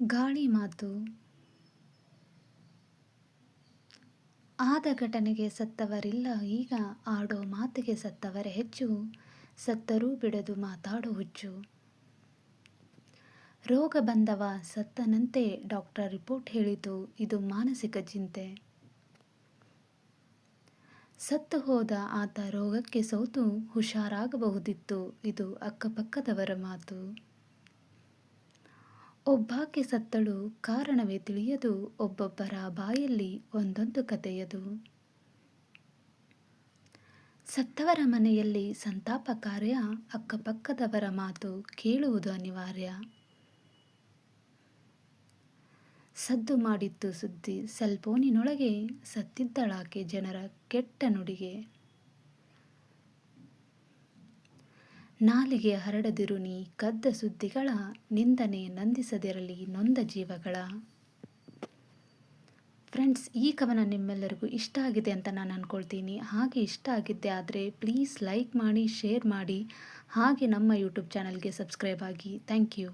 ಗಾಳಿ ಮಾತು. ಆದ ಘಟನೆಗೆ ಸತ್ತವರಿಲ್ಲ, ಈಗ ಆಡೋ ಮಾತಿಗೆ ಸತ್ತವರ ಹೆಚ್ಚು. ಸತ್ತರೂ ಬಿಡದು ಮಾತಾಡೋ ಹುಚ್ಚು. ರೋಗ ಬಂದವ ಸತ್ತನಂತೆ ಡಾಕ್ಟರ್ ರಿಪೋರ್ಟ್ ಹೇಳಿತು ಇದು ಮಾನಸಿಕ ಚಿಂತೆ. ಸತ್ತು ಹೋದ ಆತ ರೋಗಕ್ಕೆ ಸೋತು, ಹುಷಾರಾಗಬಹುದಿತ್ತು, ಇದು ಅಕ್ಕಪಕ್ಕದವರ ಮಾತು. ಒಬ್ಬಾಕೆ ಸತ್ತಳು, ಕಾರಣವೇ ತಿಳಿಯದು, ಒಬ್ಬೊಬ್ಬರ ಬಾಯಲ್ಲಿ ಒಂದೊಂದು ಕಥೆಯದು. ಸತ್ತವರ ಮನೆಯಲ್ಲಿ ಸಂತಾಪ ಕಾರ್ಯ, ಅಕ್ಕಪಕ್ಕದವರ ಮಾತು ಕೇಳುವುದು ಅನಿವಾರ್ಯ. ಸದ್ದು ಮಾಡಿತ್ತು ಸುದ್ದಿ ಸೆಲ್ಫೋನಿನೊಳಗೆ ಸತ್ತಿದ್ದಳಾಕೆ ಜನರ ಕೆಟ್ಟ ನುಡಿಗೆ. ನಾಲಿಗೆ ಹರಡದಿರು ನೀ ಕದ್ದ ಸುದ್ದಿಗಳ, ನಿಂದನೆ ನಂದಿಸದಿರಲಿ ನೊಂದ ಜೀವಗಳ. ಫ್ರೆಂಡ್ಸ್ ಈ ಕವನ ನಿಮ್ಮೆಲ್ಲರಿಗೂ ಇಷ್ಟ ಆಗಿದೆ ಅಂತ ನಾನು ಅಂದ್ಕೊಳ್ತೀನಿ ಹಾಗೆ ಇಷ್ಟ ಆಗಿದ್ದೆ ಆದರೆ ಪ್ಲೀಸ್ ಲೈಕ್ ಮಾಡಿ ಶೇರ್ ಮಾಡಿ. ಹಾಗೆ ನಮ್ಮ ಯೂಟ್ಯೂಬ್ ಚಾನಲ್ಗೆ ಸಬ್ಸ್ಕ್ರೈಬ್ ಆಗಿ. Thank you